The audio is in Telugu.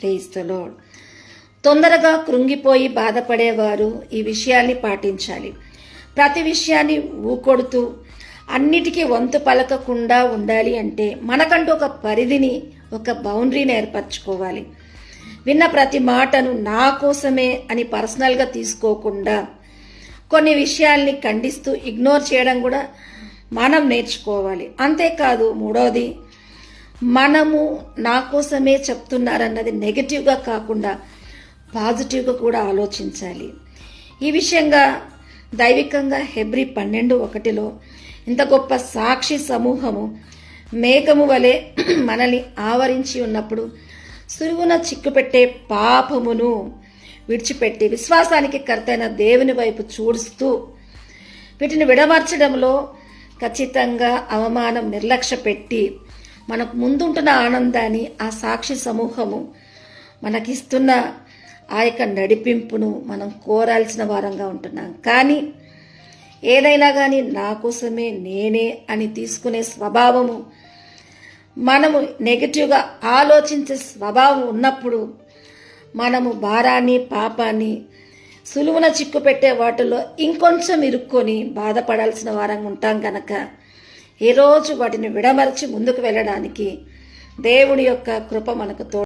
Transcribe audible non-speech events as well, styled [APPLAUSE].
ప్రేస్తలో తొందరగా కృంగిపోయి బాధపడేవారు ఈ విషయాన్ని పాటించాలి. ప్రతి విషయాన్ని ఊకొడుతూ అన్నిటికీ వంతు పలకకుండా ఉండాలి అంటే మనకంటూ ఒక పరిధిని ఒక బౌండరీని ఏర్పరచుకోవాలి. విన్న ప్రతి మాటను నా కోసమే అని పర్సనల్గా తీసుకోకుండా కొన్ని విషయాల్ని ఖండిస్తూ ఇగ్నోర్ చేయడం కూడా మనం నేర్చుకోవాలి. అంతేకాదు మూడోది మనము నా కోసమే చెప్తున్నారన్నది నెగటివ్గా కాకుండా పాజిటివ్గా కూడా ఆలోచించాలి. ఈ విషయంగా దైవికంగా హెబ్రి పన్నెండు ఒకటిలో ఇంత గొప్ప సాక్షి సమూహము మేఘము వలె [CLEARS THROAT] మనల్ని ఆవరించి ఉన్నప్పుడు సురువున చిక్కుపెట్టే పాపమును విడిచిపెట్టి విశ్వాసానికి కర్తైన దేవుని వైపు చూడుస్తూ వీటిని విడమర్చడంలో ఖచ్చితంగా అవమానం నిర్లక్ష్య పెట్టి మనకు ముందుంటున్న ఆనందాన్ని ఆ సాక్షి సమూహము మనకిస్తున్న ఆ యొక్క నడిపింపును మనం కోరాల్సిన వారంగా ఉంటున్నాం. కానీ ఏదైనా కానీ నా కోసమే నేనే అని తీసుకునే స్వభావము మనము నెగిటివ్గా ఆలోచించే స్వభావం ఉన్నప్పుడు మనము భారాన్ని పాపాన్ని సులువున చిక్కుపెట్టే వాటిలో ఇంకొంచెం ఇరుక్కొని బాధపడాల్సిన వారంగా ఉంటాం కనుక ఈరోజు వాటిని విడమర్చి ముందుకు వెళ్ళడానికి దేవుడి యొక్క కృప మనకు తో